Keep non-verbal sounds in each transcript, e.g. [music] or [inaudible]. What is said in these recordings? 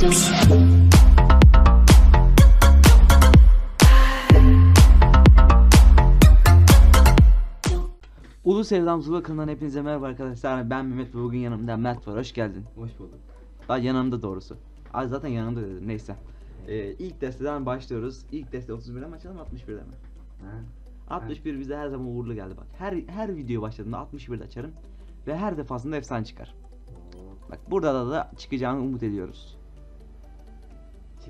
Ulu Sevdam Zula kanalından hepinize merhaba arkadaşlar. Ben Mehmet ve bugün yanımda Mert var. Hoş geldin. Hoş bulduk. Daha yanımda doğrusu. Ay zaten yanımda dedim. Neyse. Ee, ilk desteden başlıyoruz. İlk deste 31'de mi açalım 61'de mi? Ha? 61 bize her zaman uğurlu geldi bak. Her her video başladığında 61'de açarım. Ve her defasında efsane çıkar. Oo, Bak burada da, da çıkacağını umut ediyoruz.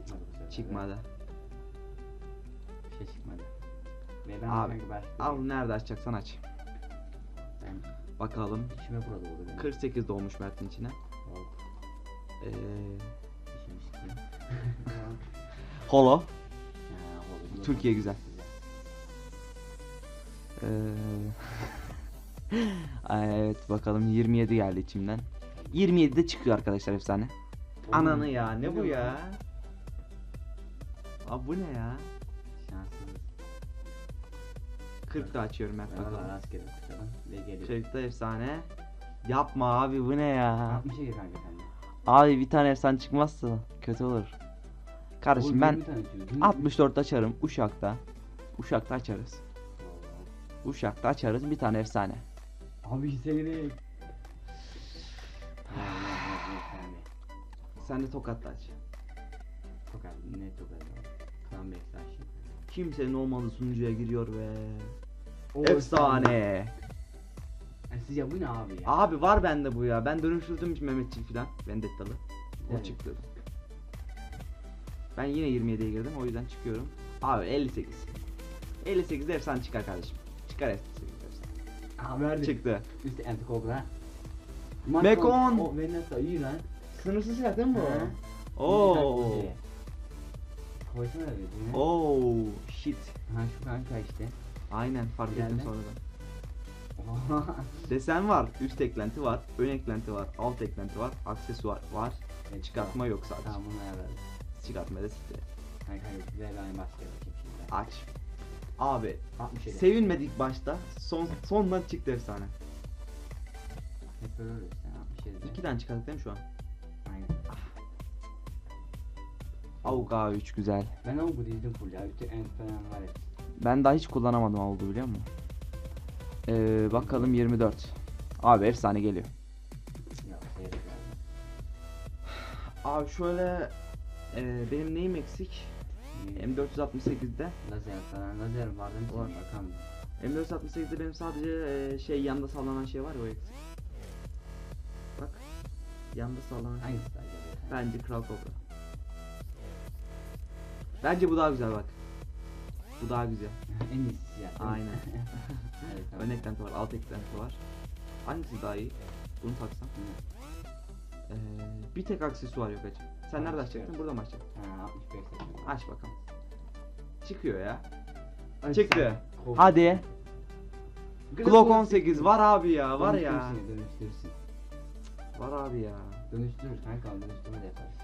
Çıkmadı bu sefer. Çıkmadı. Bir şey çıkmadı. Ve ben Abi, Al nerede açacaksan aç. Ben Bakalım. içime burada oldu benim. 48 doğmuş Mert'in içine. Hop, Ee. [laughs] Holo. Ha, oldu. Türkiye güzel. Ee, [laughs] Ay, evet bakalım 27 geldi içimden. 27'de çıkıyor arkadaşlar efsane. Ananı ya ne bu ya? Abi bu ne ya? Şanssız. 40 da açıyorum Mert Valla bakalım. rastgele ve geliyor. 40'da efsane. Yapma abi bu ne ya? 60'a gir kanka sen de. Abi bir tane efsane çıkmazsa kötü olur. Kardeşim Oğlum, ben 20 tane diyor, değil mi? 64 açarım Uşak'ta. Uşak'ta açarız. Oo. Uşak'ta açarız bir tane efsane. Abi hisseleri. [sighs] Sen de Tokat'ta aç. Tokat, ne tokat? Klan Bektaşi. Kimsenin olmadığı sunucuya giriyor ve efsane. Yani sizce bu ne abi ya? Abi var bende bu ya. Ben dönüştürdüm hiç Mehmetçik filan. Vendettalı. O Evet. çıktı. Ben yine 27'ye girdim o yüzden çıkıyorum. Abi 58. 58'de efsane çıkar kardeşim. Çıkar 58 efsane. Abi verdi. Çıktı. Üstü Antikobra. Mekon. O Veneta iyi lan. Sınırsız silah değil mi bu? Oo. Koysana dedi. Oo shit. Ha şu kanka işte. Aynen fark ettim Geldi. sonradan. Oha. Desen var, üst eklenti var, ön eklenti var, alt eklenti var, aksesuar var. Evet, Çıkartma yok sadece. Tamam bunu ayarladım. Çıkartma da siktir. Kanka ve ben başka bakayım şimdi. Aç. Abi 67. sevinmedik başta. Son sondan çıktı efsane. Hep oluyor işte 67. İkiden çıkardık değil mi şu an? Avuga 3 güzel. Ben bu dizdim full ya. Üstü en falan var hep. Ben daha hiç kullanamadım oldu biliyor musun? Ee, bakalım 24. Abi efsane geliyor. Ya. Abi şöyle e, benim neyim eksik? M468'de. Lazer falan. Lazer vardı mı? Var. Bakalım. M468'de benim sadece e, şey yanda sallanan şey var ya o eksik. Bak. Yanda sallanan şey. Hangisi daha güzel? Bence Kral Cobra. Bence bu daha güzel bak. Bu daha güzel. [laughs] en iyisi ya. Aynen. [laughs] Evet, tamam. Ön eklenti var, alt eklenti var. Hangisi daha iyi? Bunu taksam. Ee, bir tek aksesuar yok acı. Sen Tamam, nerede açacaktın? Burada mı açacaksın? Ha 65 seçtim. Aç bakalım. Çıkıyor ya. Ay, Çıktı. sen- Hadi. Glock Glock 18 var abi ya, var ya. Dönüştürürsün. Var abi ya. Dönüştürür kanka dönüştürme de yaparız.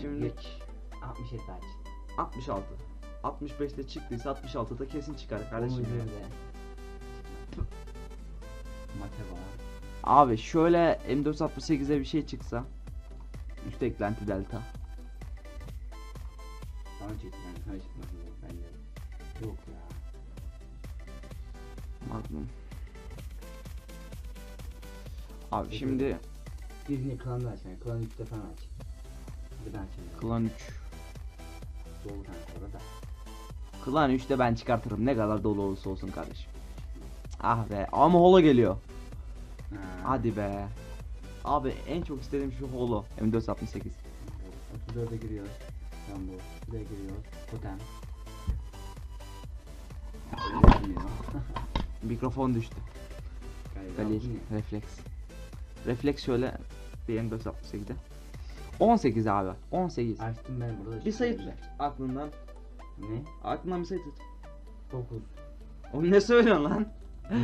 Şimdi Geç. 67 aç. 66. 65'te çıktıysa 66'da kesin çıkar kardeşim. Bir de. Mate var. Abi şöyle M468'e bir şey çıksa. Üst eklenti delta. Bana çıktı yani sana çıkmasın diye bence. Yok ya. Magnum. Abi Peki. şimdi Birini klanda aç yani. Klan 3'te falan aç. Bir ben açayım. Klan 3. Dolu kanka orada. Klan 3'te ben çıkartırım ne kadar dolu olursa olsun kardeşim. Ah be ama holo geliyor. Ha. Hadi be. Abi en çok istediğim şu holo M468. 34'e giriyor. Tam bu. Buraya giriyor. Totem. [laughs] Mikrofon düştü. Galil, refleks. Refleks şöyle bir M468'de. 18 abi. 18. Açtım ben burada. Bir sayı tut. Aklından. Ne? Aklından bir sayı tut. 9. Oğlum ne söylüyorsun lan?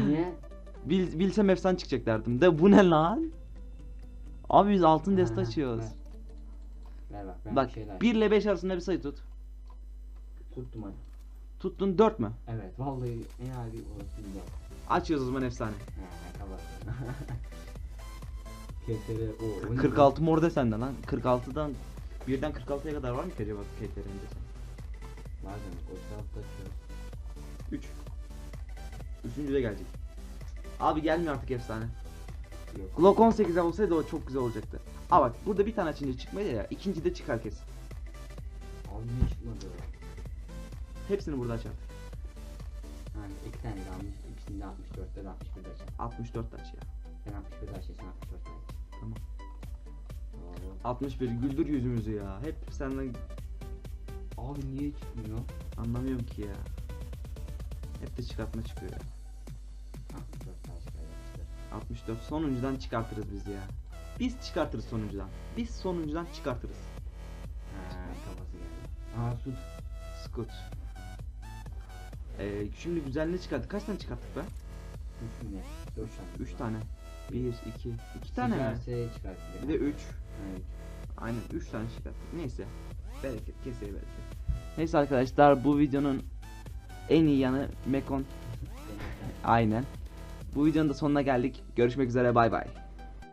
Niye? [laughs] Bil, bilsem efsane çıkacak derdim. De bu ne lan? Abi biz altın deste açıyoruz. Ver. Ver bak ben Bak bir şeyler 1 ile 5 arasında bir sayı tut. tuttum hadi. Tuttun 4 mü? Evet vallahi en abi orası güzel. Açıyoruz o zaman efsane. Ha. [laughs] KTR o. o ne 46 mor de sende lan. 46'dan Birden 46'ya kadar var mı ki acaba KTR'inde sen? Bazen o tarafta açıyoruz. 3. Üçüncü de gelecek. Abi gelmiyor artık efsane. Yok. Glock 18 olsaydı o çok güzel olacaktı. Aa bak burada bir tane açınca çıkmadı ya. ikinci de çıkar kesin. Abi niye çıkmadı? Hepsini burada açar. Yani iki tane de almış. İkisini de 64'te de 61'de açar. 64 de aç ya. Sen 61'de 61 güldür yüzümüzü ya. Hep senden Abi niye çıkmıyor? anlamıyorum ki ya. Hep de çıkartma çıkıyor ya. 64'te aç yapıştır. 64 sonuncudan çıkartırız biz ya. Biz çıkartırız sonuncudan. Biz sonuncudan çıkartırız. Ha kafası geldi. Aa su. Scoot. Ee, şimdi güzel ne çıkarttık? Kaç tane çıkarttık be? 3 mü ne? 4 tane. 3 tane. 1, 2, 2 tane mi? Çıkarsa çıkartır. Bir de 3. Evet. Aynen 3 tane çıkarttık. Neyse. Bereket, keseye bereket. Neyse arkadaşlar bu videonun en iyi yanı Mekon. [laughs] Aynen. Bu videonun da sonuna geldik. Görüşmek üzere bay bay.